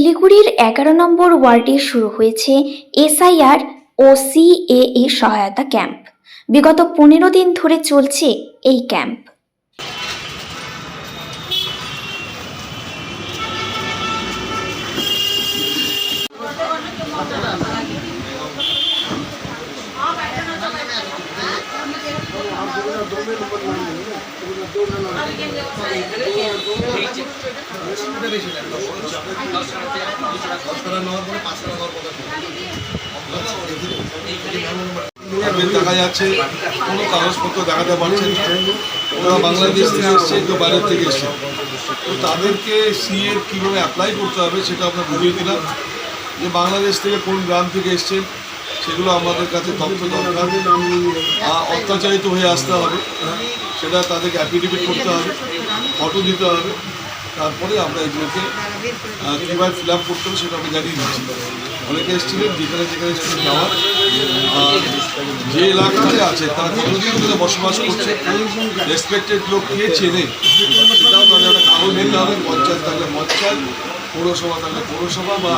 শিলিগুড়ির এগারো নম্বর ওয়ার্ডে শুরু হয়েছে এসআইআর ও সিএএ সহায়তা ক্যাম্প। বিগত পনেরো দিন ধরে চলছে এই ক্যাম্প। দেখা যাচ্ছে, কোনো কাগজপত্র দেখাতে পারছেন না। ওরা বাংলাদেশ থেকে এসছে কেউ বাইরের থেকে এসছে। তো তাদেরকে সিএ কীভাবে অ্যাপ্লাই করতে হবে সেটা আমরা বুঝিয়ে দিলাম যে বাংলাদেশ থেকে কোন গ্রাম থেকে এসছেন সেগুলো আমাদের কাছে তথ্য দরকার। অত্যাচারিত হয়ে আসতে হবে। সেটা তাদেরকে অ্যাফিডেভিট করতে হবে ফটো দিতে হবে। তারপরে আমরা এগুলোকে কীভাবে ফিল আপ করতে হবে সেটা আমি জানিয়ে দিচ্ছি। অনেকে এসেছিলেন, যেখানে যেখানে যেখানে যাওয়ার। আর যে এলাকাতে আছে, তারা কতদিন ধরে বসবাস করছে রেসপেক্টেড লোক কে চেনে, সেটাও তাদের একটা কাগজ নিতে হবে। পঞ্চায়েত থাকলে পঞ্চায়েত, পৌরসভা থাকলে পৌরসভা বা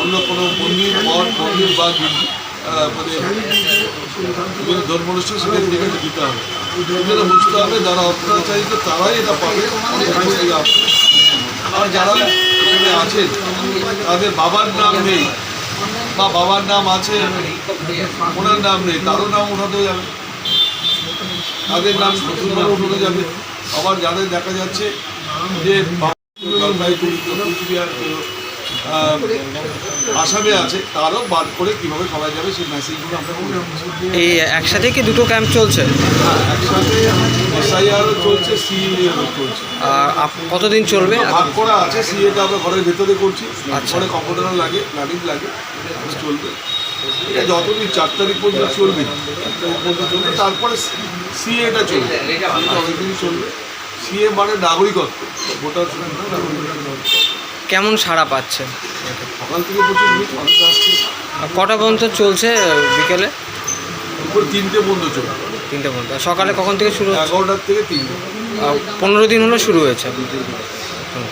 অন্য কোনো মন্দির, মঠ, মন্দির বা মানে বিভিন্ন ধর্ম সেখানে থেকে দিতে হবে এটা বুঝতে হবে যারা অত্যাচারিত তারাই এটা পাবে। আর যারা এখানে আছেন তাদের বাবার নাম নেই বা বাবার নাম আছে ওনার নাম নেই তারও নাম উঠাতে যাবে তাদের নাম নতুনভাবে উঠাতে যাবে আবার যাদের দেখা যাচ্ছে যে জলপাইগুড়ি, কুচবিহার আসামে আছে তারও বাদ করে কীভাবে করা যাবে সেই মেসেজগুলো আমরা এই একসাথে কি দুটো ক্যাম্প চলছে? একসাথে এসআইআরও চলছে সিএও চলছে। আর কতদিন চলবে? ভাগ করা আছে সিএটা আমরা ঘরের ভেতরে করছি। আচ্ছা। ঘরে কম্পিউটার লাগে প্ল্যানিং লাগে চলবে। এটা যতদিন চার তারিখ পর্যন্ত চলবে চলবে তারপরে সিএটা চলবে। অনেকদিন চলবে। সিএ মানে নাগরিকত্ব ভোটার নাগরিকত্ব। কেমন সাড়া পাচ্ছে? সকাল থেকে প্রচুর ভিড় মানুষ আসছে আর কটা পর্যন্ত চলছে বিকেলে? তিনটে পর্যন্ত চলছে। তিনটে পর্যন্ত আর সকালে কখন থেকে শুরু হচ্ছে? এগারোটার থেকে তিনটে। পনেরো দিন হলো শুরু হয়েছে। হুম।